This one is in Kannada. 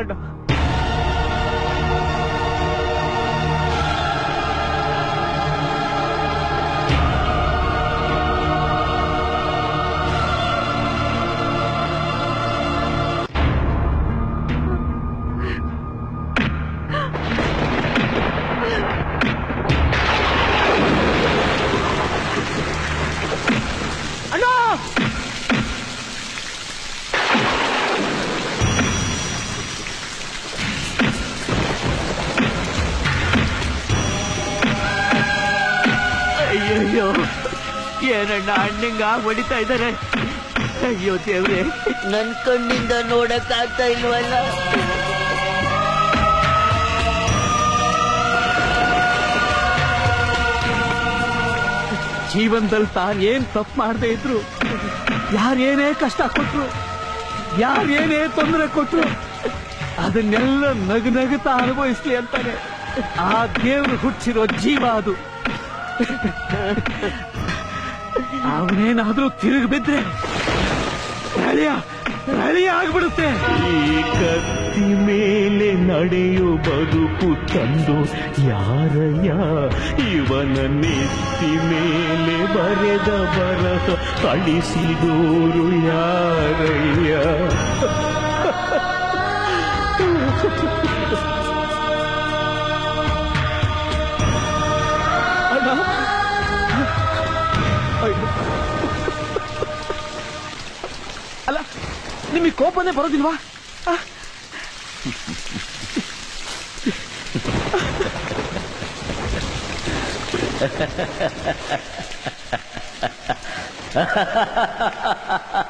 అన్నా ಅಯ್ಯಯ್ಯೋ ಏನಣ್ಣ ಅಣ್ಣಂಗ ಹೊಡಿತಾ ಇದ್ದಾರೆ? ಅಯ್ಯೋ ದೇವ್ರೆ. ನನ್ ಕಣ್ಣಿಂದ ನೋಡಕ್ ಆಗ್ತಾ ಇಲ್ವಲ್ಲ? ಜೀವನದಲ್ಲಿ ತಾನ್ ಏನ್ ತಪ್ಪು ಮಾಡದೆ ಇದ್ರು ಯಾರೇನೇ ಕಷ್ಟ ಕೊಟ್ರು ಯಾರೇನೇ ತೊಂದರೆ ಕೊಟ್ರು ಅದನ್ನೆಲ್ಲ ನಗು ನಗುತ್ತಾ ಅನುಭವಿಸ್ಲಿ ಅಂತಾನೆ ಆ ದೇವ್ರು ಹುಚ್ಚಿರೋ ಜೀವ ಅದು. ಅವನೇನಾದ್ರೂ ತಿರುಗಿ ಬಿದ್ರೆ ರಳಿಯ ರಳಿಯ ಆಗ್ಬಿಡುತ್ತೆ. ಈ ಕತ್ತಿ ಮೇಲೆ ನಡೆಯೋ ಬದುಕು ತಂದು ಯಾರಯ್ಯ? ಇವನ ನೆತ್ತಿ ಮೇಲೆ ಬರೆದ ಬರಹ ಅಳಿಸಿದೋರು ಯಾರಯ್ಯ? ನಿಮಗೆ ಕೋಪನೇ ಬರೋದಿಲ್ವಾ?